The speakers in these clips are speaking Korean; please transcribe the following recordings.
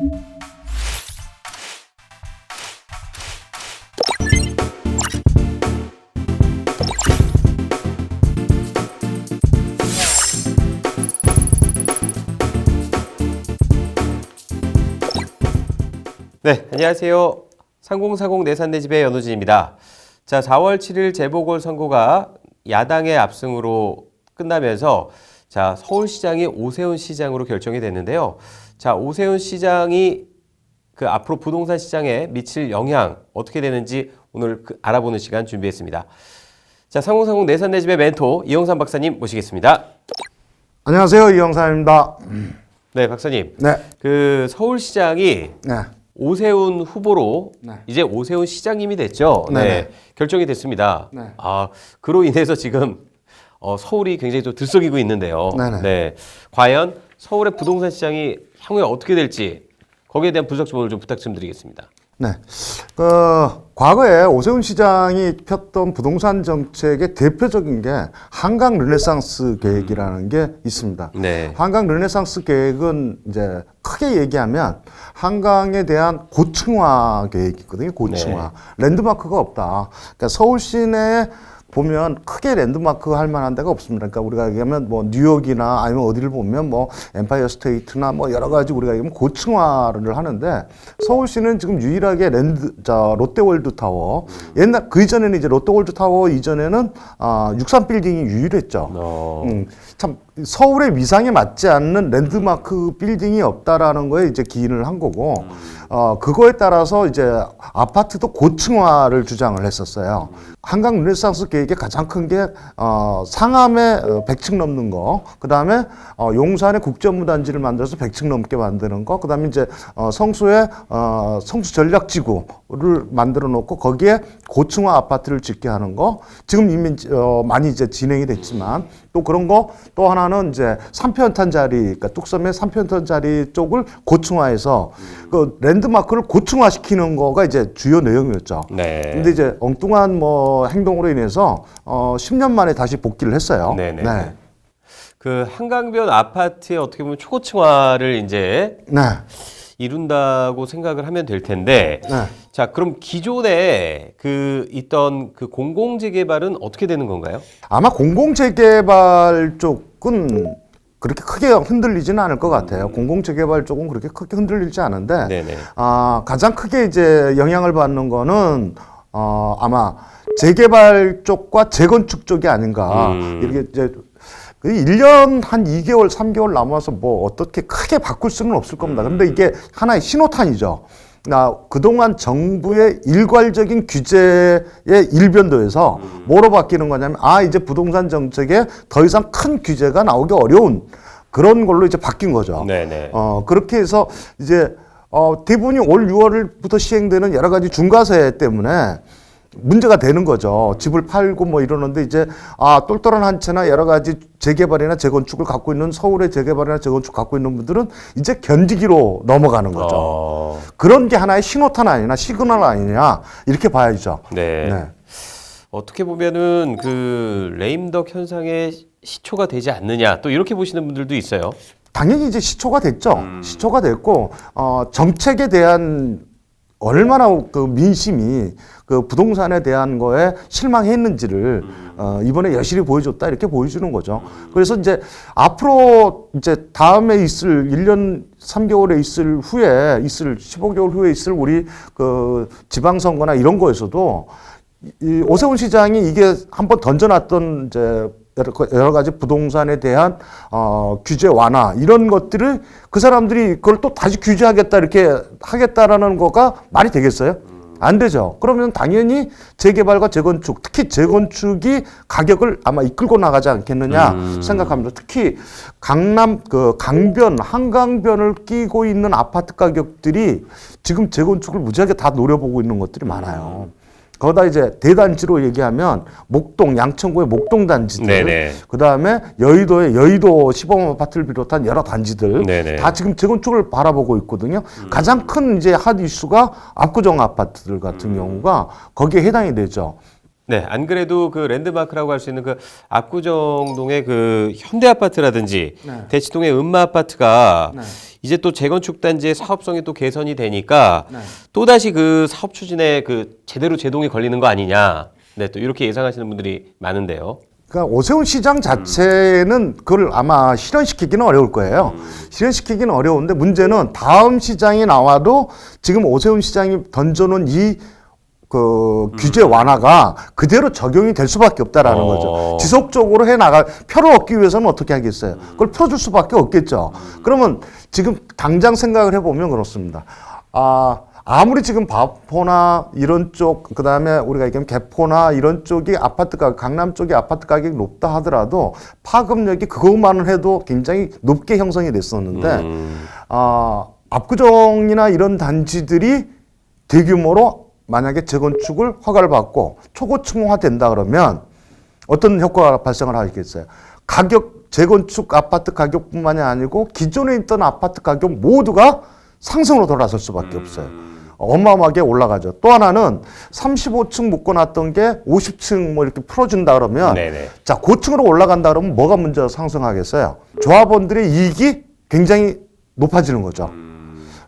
네, 안녕하세요. 3040 내산내 집의 연우진입니다. 자, 4월 7일 재보궐 선거가 야당의 압승으로 끝나면서 자, 서울시장이 오세훈 시장으로 결정이 됐는데요. 자, 오세훈 시장이 그 앞으로 부동산 시장에 미칠 영향 어떻게 되는지 오늘 그 알아보는 시간 준비했습니다. 자, 3040 내산 내 집의 멘토 이영삼 박사님 모시겠습니다. 안녕하세요 이영사입니다. 네, 박사님. 네, 그 서울시장이 네, 오세훈 후보로 네. 이제 오세훈 시장님이 됐죠. 네, 네네. 결정이 됐습니다. 네. 아 그로 인해서 지금 어, 서울이 굉장히 좀 들썩이고 있는데요. 네네. 네, 과연 서울의 부동산 시장이 향후에 어떻게 될지 거기에 대한 분석 좀 오늘 좀 부탁 좀 드리겠습니다. 네. 그 과거에 오세훈 시장이 폈던 부동산 정책의 대표적인 게 한강 르네상스 계획이라는 게 있습니다. 네. 한강 르네상스 계획은 이제 크게 얘기하면 한강에 대한 고층화 계획이거든요. 고층화. 랜드마크가 없다. 그러니까 서울 시내에 보면 크게 랜드마크 할 만한 데가 없습니다. 그러니까 우리가 얘기하면 뭐 뉴욕이나 아니면 어디를 보면 뭐 엠파이어 스테이트나 뭐 여러 가지 우리가 얘기하면 고층화를 하는데 서울시는 지금 유일하게 랜드 자 롯데월드 타워 옛날 그 이전에는 이제 롯데월드 타워 이전에는 아63 빌딩이 유일했죠. 어, 음, 참 서울의 위상에 맞지 않는 랜드마크 빌딩이 없다라는 거에 이제 기인을 한 거고 어 그거에 따라서 이제 아파트도 고층화를 주장을 했었어요. 한강 르네상스 계획의 가장 큰 게 어, 상암에 어, 100층 넘는 거, 그 다음에 어, 용산에 국제무 단지를 만들어서 100층 넘게 만드는 거, 그 다음에 이제 어, 성수에 어, 성수 전략 지구 를 만들어 놓고 거기에 고층화 아파트를 짓게 하는 거, 지금 이미 어, 많이 이제 진행이 됐지만 또 그런 거 또 하나는 이제 3편탄 자리, 그러니까 뚝섬의 3편탄 자리 쪽을 고층화해서 그 랜드마크를 고층화 시키는 거가 이제 주요 내용이었죠. 네. 근데 이제 엉뚱한 뭐 행동으로 인해서 어 10년 만에 다시 복귀를 했어요. 네네. 그 한강변 아파트의 어떻게 보면 초고층화를 이제 네. 이룬다고 생각을 하면 될 텐데 네. 자 그럼 기존에 그 있던 그 공공재개발은 어떻게 되는 건가요? 아마 공공재개발 쪽은 그렇게 크게 흔들리지는 않을 것 같아요. 공공재개발 쪽은 그렇게 크게 흔들리지 않은데 네네. 아, 가장 크게 이제 영향을 받는 거는 어, 아마 재개발 쪽과 재건축 쪽이 아닌가. 음. 이렇게 이제 그 1년 한 2개월, 3개월 남아서 뭐 어떻게 크게 바꿀 수는 없을 겁니다. 근데 이게 하나의 신호탄이죠. 나 그동안 정부의 일괄적인 규제의 일변도에서 뭐로 바뀌는 거냐면 아 이제 부동산 정책에 더 이상 큰 규제가 나오기 어려운 그런 걸로 이제 바뀐 거죠. 네네. 어, 그렇게 해서 이제 어, 대부분이 올 6월부터 시행되는 여러 가지 중과세 때문에 문제가 되는 거죠. 집을 팔고 뭐 이러는데 이제 아 똘똘한 한 채나 여러 가지 재개발이나 재건축을 갖고 있는 서울의 재개발이나 재건축 갖고 있는 분들은 이제 견디기로 넘어가는 거죠. 어, 그런 게 하나의 신호탄 아니냐, 시그널 아니냐 이렇게 봐야죠. 네. 네. 어떻게 보면은 그 레임덕 현상의 시초가 되지 않느냐 또 이렇게 보시는 분들도 있어요. 당연히 이제 시초가 됐죠. 시초가 됐고 어, 정책에 대한 얼마나 그 민심이 그 부동산에 대한 거에 실망했는지를 어, 이번에 여실히 보여줬다 이렇게 보여주는 거죠. 그래서 이제 앞으로 이제 다음에 있을 1년 3개월에 있을 후에 있을 15개월 후에 있을 우리 그 지방선거나 이런 거에서도 이 오세훈 시장이 이게 한번 던져놨던 이제 여러, 가지 부동산에 대한 어, 규제 완화 이런 것들을 그 사람들이 그걸 또 다시 규제하겠다 이렇게 하겠다라는 거가 말이 되겠어요? 안 되죠. 그러면 당연히 재개발과 재건축, 특히 재건축이 가격을 아마 이끌고 나가지 않겠느냐 생각합니다. 특히 강남 그 강변, 한강변을 끼고 있는 아파트 가격들이 지금 재건축을 무지하게 다 노려보고 있는 것들이 많아요. 거기다 이제 대단지로 얘기하면 목동, 양천구의 목동 단지들, 네네. 그 다음에 여의도의 여의도 시범 아파트를 비롯한 여러 단지들 네네. 다 지금 재건축을 바라보고 있거든요. 가장 큰 이제 핫 이슈가 압구정 아파트들 같은 경우가 거기에 해당이 되죠. 네, 안 그래도 그 랜드마크라고 할 수 있는 그 압구정동의 그 현대 아파트라든지 네. 대치동의 음마 아파트가 네. 이제 또 재건축 단지의 사업성이 또 개선이 되니까 네. 또 다시 그 사업 추진에 그 제대로 제동이 걸리는 거 아니냐. 네, 또 이렇게 예상하시는 분들이 많은데요. 그러니까 오세훈 시장 자체는 그걸 아마 실현시키기는 어려울 거예요. 실현시키기는 어려운데 문제는 다음 시장이 나와도 지금 오세훈 시장이 던져놓은 이 그 규제 완화가 그대로 적용이 될 수밖에 없다라는 어. 거죠. 지속적으로 해 나갈 표를 얻기 위해서는 어떻게 하겠어요? 그걸 풀어줄 수밖에 없겠죠. 그러면 지금 당장 생각을 해보면 그렇습니다. 아 아무리 지금 바포나 이런 쪽 그다음에 우리가 얘기하면 개포나 이런 쪽이 아파트 가격 강남 쪽이 아파트 가격이 높다 하더라도 파급력이 그것만을 해도 굉장히 높게 형성이 됐었는데 음. 아 압구정이나 이런 단지들이 대규모로 만약에 재건축을 허가를 받고 초고층화 된다 그러면 어떤 효과가 발생을 하겠어요? 가격 재건축 아파트 가격뿐만이 아니고 기존에 있던 아파트 가격 모두가 상승으로 돌아설 수밖에 없어요. 어마어마하게 올라가죠. 또 하나는 35층 묶어놨던 게 50층 뭐 이렇게 풀어준다 그러면 네네. 자 고층으로 올라간다 그러면 뭐가 먼저 상승하겠어요? 조합원들의 이익이 굉장히 높아지는 거죠.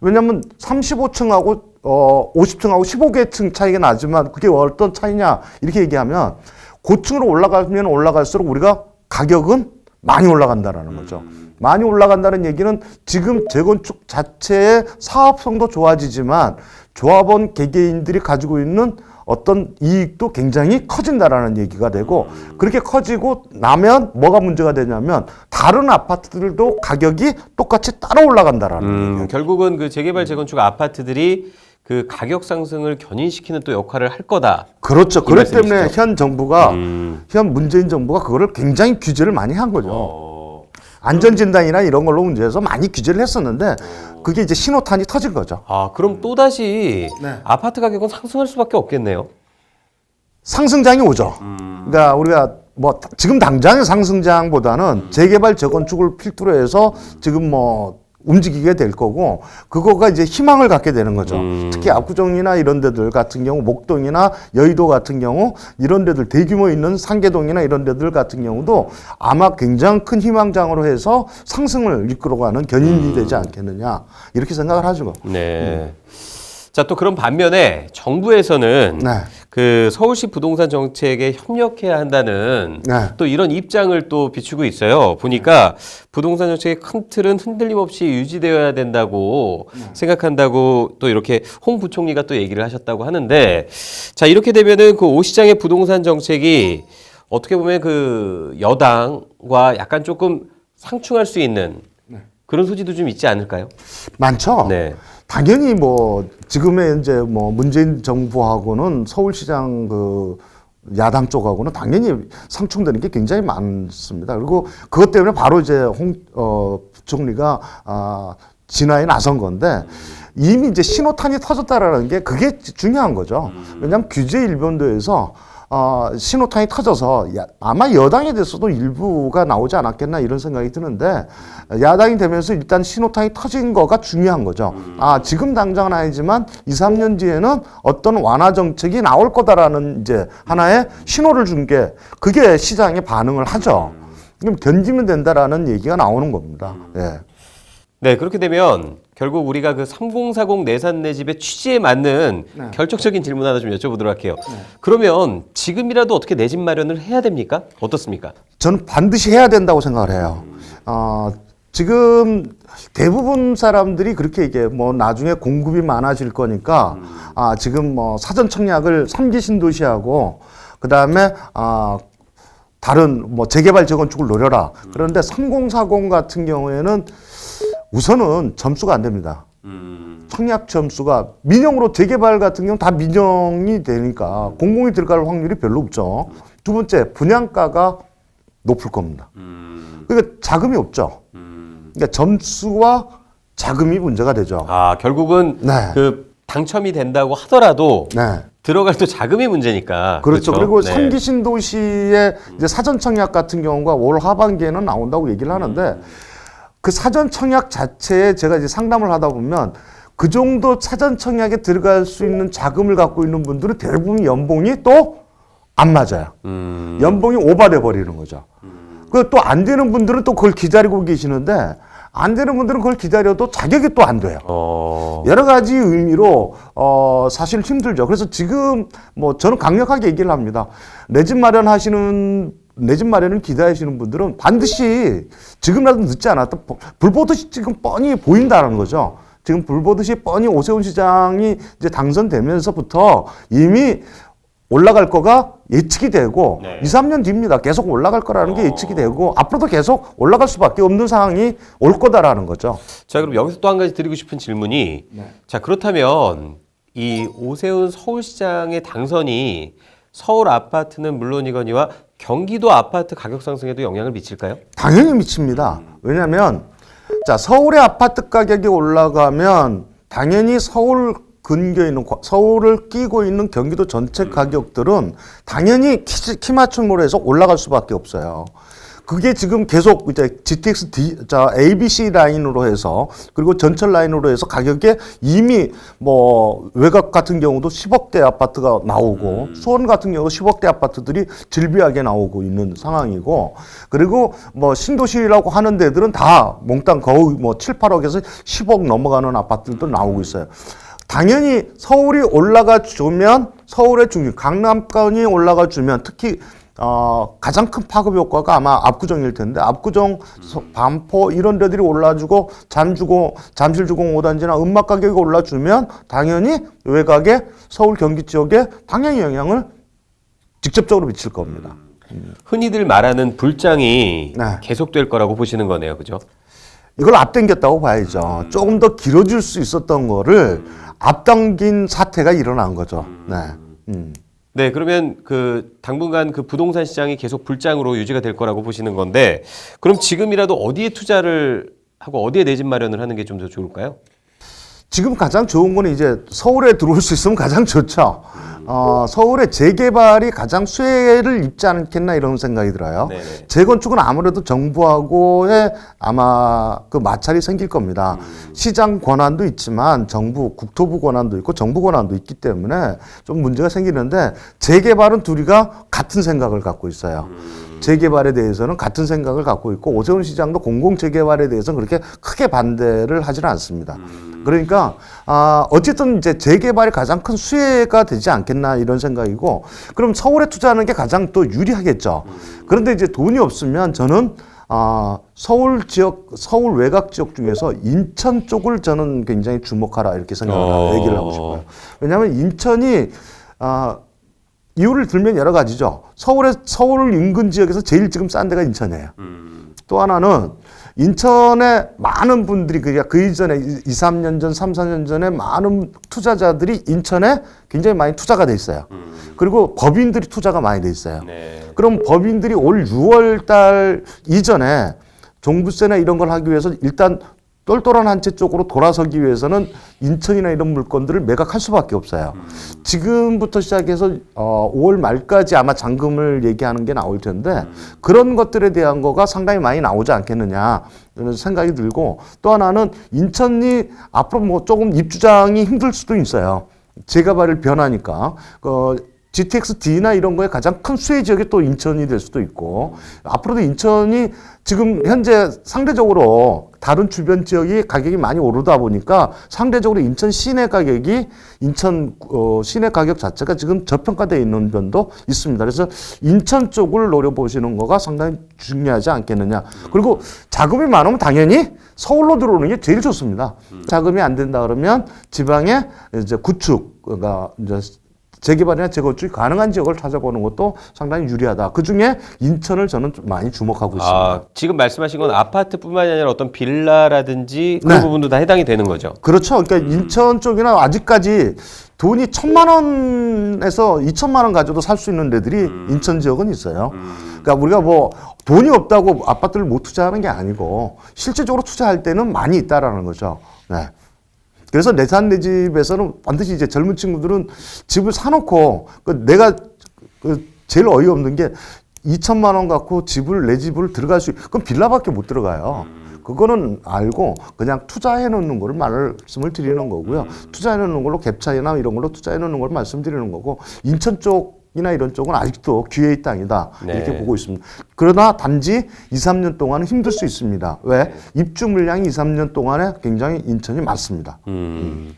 왜냐하면 35층하고 어 50층하고 15개 층 차이가 나지만 그게 어떤 차이냐? 이렇게 얘기하면 고층으로 올라가면 올라갈수록 우리가 가격은 많이 올라간다라는 거죠. 많이 올라간다는 얘기는 지금 재건축 자체의 사업성도 좋아지지만 조합원 개개인들이 가지고 있는 어떤 이익도 굉장히 커진다라는 얘기가 되고 그렇게 커지고 나면 뭐가 문제가 되냐면 다른 아파트들도 가격이 똑같이 따라 올라간다라는 음, 결국은 그 재개발 재건축 아파트들이 그 가격 상승을 견인시키는 또 역할을 할 거다. 그렇죠. 이 그렇기 때문에 말씀이시죠? 현 정부가 음. 현 문재인 정부가 그거를 굉장히 규제를 많이 한 거죠. 어. 안전진단이나 이런 걸로 문제해서 많이 규제를 했었는데 그게 이제 신호탄이 터진 거죠. 아, 그럼 또 다시 네. 아파트 가격은 상승할 수밖에 없겠네요. 상승장이 오죠. 그러니까 우리가 뭐 다- 지금 당장의 상승장보다는 재개발 재건축을 필두로 해서 지금 뭐 움직이게 될 거고 그거가 이제 희망을 갖게 되는 거죠. 특히 압구정이나 이런 데들 같은 경우 목동이나 여의도 같은 경우 이런 데들 대규모 있는 상계동이나 이런 데들 같은 경우도 아마 굉장히 큰 희망장으로 해서 상승을 이끌어가는 견인이 되지 않겠느냐 이렇게 생각을 하죠. 네. 자, 또 그런 반면에 정부에서는 네. 그 서울시 부동산 정책에 협력해야 한다는 네. 또 이런 입장을 또 비추고 있어요. 보니까 부동산 정책의 큰 틀은 흔들림 없이 유지되어야 된다고 생각한다고 또 이렇게 홍 부총리가 또 얘기를 하셨다고 하는데 자, 이렇게 되면은 그 오 시장의 부동산 정책이 어떻게 보면 그 여당과 약간 조금 상충할 수 있는 그런 소지도 좀 있지 않을까요? 많죠. 네. 당연히 뭐 지금의 이제 뭐 문재인 정부하고는 서울시장 그 야당 쪽하고는 당연히 상충되는 게 굉장히 많습니다. 그리고 그것 때문에 바로 이제 홍 어, 부총리가 아 진화에 나선 건데 이미 이제 신호탄이 터졌다라는 게 그게 중요한 거죠. 왜냐하면 규제 일변도에서 어, 신호탄이 터져서 야, 아마 여당에 대해서도 일부가 나오지 않았겠나 이런 생각이 드는데 야당이 되면서 일단 신호탄이 터진 거가 중요한 거죠. 아 지금 당장은 아니지만 2, 3년 뒤에는 어떤 완화 정책이 나올 거다라는 이제 하나의 신호를 준 게 그게 시장의 반응을 하죠. 그럼 견디면 된다라는 얘기가 나오는 겁니다. 예. 네, 그렇게 되면 결국 우리가 그 3040 내산 내 집의 취지에 맞는 네. 결정적인 질문 하나 좀 여쭤보도록 할게요. 그러면 지금이라도 어떻게 내 집 마련을 해야 됩니까? 어떻습니까? 저는 반드시 해야 된다고 생각을 해요. 어, 지금 대부분 사람들이 그렇게 얘기해요. 뭐 나중에 공급이 많아질 거니까 아, 지금 뭐 사전 청약을 삼기 신도시하고 그다음에 아, 다른 뭐 재개발 재건축을 노려라. 그런데 3040 같은 경우에는 우선은 점수가 안 됩니다. 청약 점수가 민영으로 재개발 같은 경우 다 민영이 되니까 공공이 들어갈 확률이 별로 없죠. 두 번째 분양가가 높을 겁니다. 그러니까 자금이 없죠. 그러니까 점수와 자금이 문제가 되죠. 아, 결국은 네. 그 당첨이 된다고 하더라도 네. 들어갈 또 자금이 문제니까. 그렇죠. 그리고 네. 삼기 신도시의 이제 사전 청약 같은 경우가 올 하반기에는 나온다고 얘기를 하는데 그 사전 청약 자체에 제가 이제 상담을 하다 보면 그 정도 사전 청약에 들어갈 수 있는 자금을 갖고 있는 분들은 대부분 연봉이 또 안 맞아요. 음. 연봉이 오바돼 버리는 거죠. 그또안 되는 분들은 또 그걸 기다리고 계시는데 안 되는 분들은 그걸 기다려도 자격이 또 안 돼요. 어. 여러 가지 의미로 어 사실 힘들죠. 그래서 지금 뭐 저는 강력하게 얘기를 합니다. 내 집 마련하시는 내 집 마련을 기대하시는 분들은 반드시 지금이라도 늦지 않았다. 불 보듯이 지금 뻔히 보인다는 거죠. 지금 불 보듯이 뻔히 오세훈 시장이 이제 당선되면서부터 이미 올라갈 거가 예측이 되고 네. 이 2, 3년 뒤입니다. 계속 올라갈 거라는 게 예측이 되고 앞으로도 계속 올라갈 수밖에 없는 상황이 올 거다라는 거죠. 자, 그럼 여기서 또 한 가지 드리고 싶은 질문이 자, 그렇다면 이 오세훈 서울시장의 당선이 서울 아파트는 물론이거니와 경기도 아파트 가격 상승에도 영향을 미칠까요? 당연히 미칩니다. 왜냐하면 자 서울의 아파트 가격이 올라가면 당연히 서울 근교에 있는 과- 서울을 끼고 있는 경기도 전체 가격들은 당연히 키, 키 맞춤으로 해서 올라갈 수밖에 없어요. 그게 지금 계속 이제 GTX D, 자, ABC 라인으로 해서 그리고 전철 라인으로 해서 가격에 이미 뭐 외곽 같은 경우도 10억대 아파트가 나오고 수원 같은 경우도 10억대 아파트들이 질비하게 나오고 있는 상황이고 그리고 뭐 신도시라고 하는 데들은 다 몽땅 거의 뭐 7, 8억에서 10억 넘어가는 아파트들도 나오고 있어요. 당연히 서울이 올라가 주면 서울의 중심 강남권이 올라가 주면 특히 어, 가장 큰 파급 효과가 아마 압구정일 텐데 압구정, 서- 반포 이런 데들이 올라주고 잠주고 잠실주공 5단지나 음막 가격이 올라주면 당연히 외곽에 서울 경기 지역에 당연히 영향을 직접적으로 미칠 겁니다. 흔히들 말하는 불장이 네. 계속될 거라고 보시는 거네요. 그죠? 이걸 앞당겼다고 봐야죠. 조금 더 길어질 수 있었던 거를 앞당긴 사태가 일어난 거죠. 네. 음. 네, 그러면 그 당분간 그 부동산 시장이 계속 불장으로 유지가 될 거라고 보시는 건데 그럼 지금이라도 어디에 투자를 하고 어디에 내 집 마련을 하는 게 좀 더 좋을까요? 지금 가장 좋은 거는 이제 서울에 들어올 수 있으면 가장 좋죠. 어, 서울의 재개발이 가장 수혜를 입지 않겠나 이런 생각이 들어요. 네네. 재건축은 아무래도 정부하고의 아마 그 마찰이 생길 겁니다. 시장 권한도 있지만 정부, 국토부 권한도 있고 정부 권한도 있기 때문에 좀 문제가 생기는데 재개발은 둘이가 같은 생각을 갖고 있어요. 재개발에 대해서는 같은 생각을 갖고 있고 오세훈 시장도 공공 재개발에 대해서는 그렇게 크게 반대를 하지는 않습니다. 그러니까 아 어쨌든 이제 재개발이 가장 큰 수혜가 되지 않겠나 이런 생각이고 그럼 서울에 투자하는 게 가장 또 유리하겠죠. 그런데 이제 돈이 없으면 저는 아 서울 지역 서울 외곽 지역 중에서 인천 쪽을 저는 굉장히 주목하라 이렇게 생각을 어. 얘기를 하고 싶어요. 왜냐하면 인천이 아 이유를 들면 여러 가지죠. 서울의 서울 인근 지역에서 제일 지금 싼 데가 인천이에요. 또 하나는 인천에 많은 분들이 그그 이전에 2, 3년 전, 3, 4년 전에 많은 투자자들이 인천에 굉장히 많이 투자가 돼 있어요. 그리고 법인들이 투자가 많이 돼 있어요. 네. 그럼 법인들이 올 6월 달 이전에 종부세나 이런 걸 하기 위해서 일단 똘똘한 한 채 쪽으로 돌아서기 위해서는 인천이나 이런 물건들을 매각할 수밖에 없어요. 지금부터 시작해서 어, 5월 말까지 아마 잔금을 얘기하는 게 나올 텐데 그런 것들에 대한 거가 상당히 많이 나오지 않겠느냐 이런 생각이 들고 또 하나는 인천이 앞으로 뭐 조금 입주장이 힘들 수도 있어요. 재개발을 변하니까 어, GTX D나 이런 거에 가장 큰 수혜 지역이 또 인천이 될 수도 있고 앞으로도 인천이 지금 현재 상대적으로 다른 주변 지역이 가격이 많이 오르다 보니까 상대적으로 인천 시내 가격이 인천 어, 시내 가격 자체가 지금 저평가되어 있는 면도 있습니다. 그래서 인천 쪽을 노려보시는 거가 상당히 중요하지 않겠느냐. 그리고 자금이 많으면 당연히 서울로 들어오는 게 제일 좋습니다. 자금이 안 된다 그러면 지방에 이제 구축, 그러니까 이제 재개발이나 재건축이 가능한 지역을 찾아보는 것도 상당히 유리하다. 그 중에 인천을 저는 좀 많이 주목하고 있습니다. 아, 지금 말씀하신 건 아파트뿐만이 아니라 어떤 빌라라든지 그런 네. 부분도 다 해당이 되는 거죠. 그렇죠. 그러니까 인천 쪽이나 아직까지 돈이 천만 원에서 이천만 원 가져도 살 수 있는 데들이 인천 지역은 있어요. 그러니까 우리가 뭐 돈이 없다고 아파트를 못 투자하는 게 아니고 실질적으로 투자할 때는 많이 있다라는 거죠. 네. 그래서 내산 내 집에서는 반드시 이제 젊은 친구들은 집을 사놓고 그 내가 그 제일 어이없는 게 2천만 원 갖고 집을 내 집을 들어갈 수 있, 그럼 빌라밖에 못 들어가요. 그거는 알고 그냥 투자해 놓는 거를 말씀을 드리는 거고요. 투자해 놓는 걸로 갭 차이나 이런 걸로 투자해 놓는 걸 말씀드리는 거고 인천 쪽 이나 이런 쪽은 아직도 기회의 땅이다 네. 이렇게 보고 있습니다. 그러나 단지 2, 3년 동안은 힘들 수 있습니다. 왜? 입주 물량이 2, 3년 동안에 굉장히 인천이 많습니다. 음.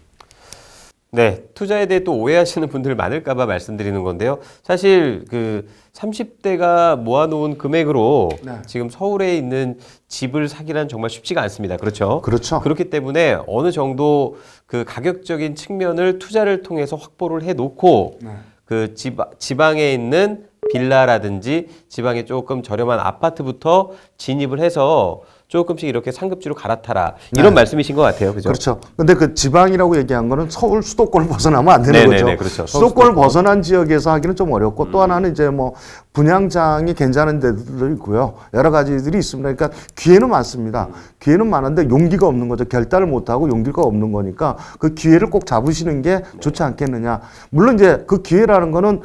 네, 투자에 대해 또 오해하시는 분들 많을까봐 말씀드리는 건데요. 사실 그 30대가 모아놓은 금액으로 네. 지금 서울에 있는 집을 사기란 정말 쉽지가 않습니다. 그렇죠? 그렇죠. 그렇기 때문에 어느 정도 그 가격적인 측면을 투자를 통해서 확보를 해 놓고 네. 그 지, 지방에 있는 빌라라든지 지방에 조금 저렴한 아파트부터 진입을 해서 조금씩 이렇게 상급지로 갈아타라 이런 말씀이신 것 같아요. 그죠? 그렇죠. 근데 그 지방이라고 얘기한 거는 서울 수도권을 벗어나면 안 되는 네네네, 거죠. 그렇죠. 서울 수도권을 수도권. 벗어난 지역에서 하기는 좀 어렵고 또 하나는 이제 뭐 분양장이 괜찮은 데들도 있고요. 여러 가지들이 있습니다. 그러니까 기회는 많습니다. 기회는 많은데 용기가 없는 거죠. 결단을 못 하고 용기가 없는 거니까 그 기회를 꼭 잡으시는 게 좋지 않겠느냐. 물론 이제 그 기회라는 거는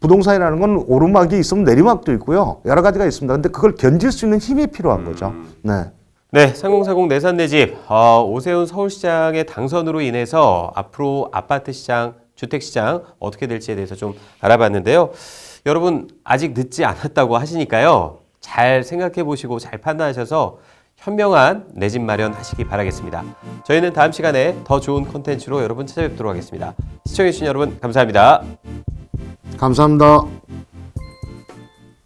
부동산이라는 건 오르막이 있으면 내리막도 있고요. 여러 가지가 있습니다. 근데 그걸 견딜 수 있는 힘이 필요한 거죠. 네. 네, 3040 내산 내 집. 어, 오세훈 서울시장의 당선으로 인해서 앞으로 아파트 시장, 주택 시장 어떻게 될지에 대해서 좀 알아봤는데요. 여러분 아직 늦지 않았다고 하시니까요. 잘 생각해 보시고 잘 판단하셔서 현명한 내 집 마련하시기 바라겠습니다. 저희는 다음 시간에 더 좋은 콘텐츠로 여러분 찾아뵙도록 하겠습니다. 시청해주신 여러분 감사합니다. 감사합니다.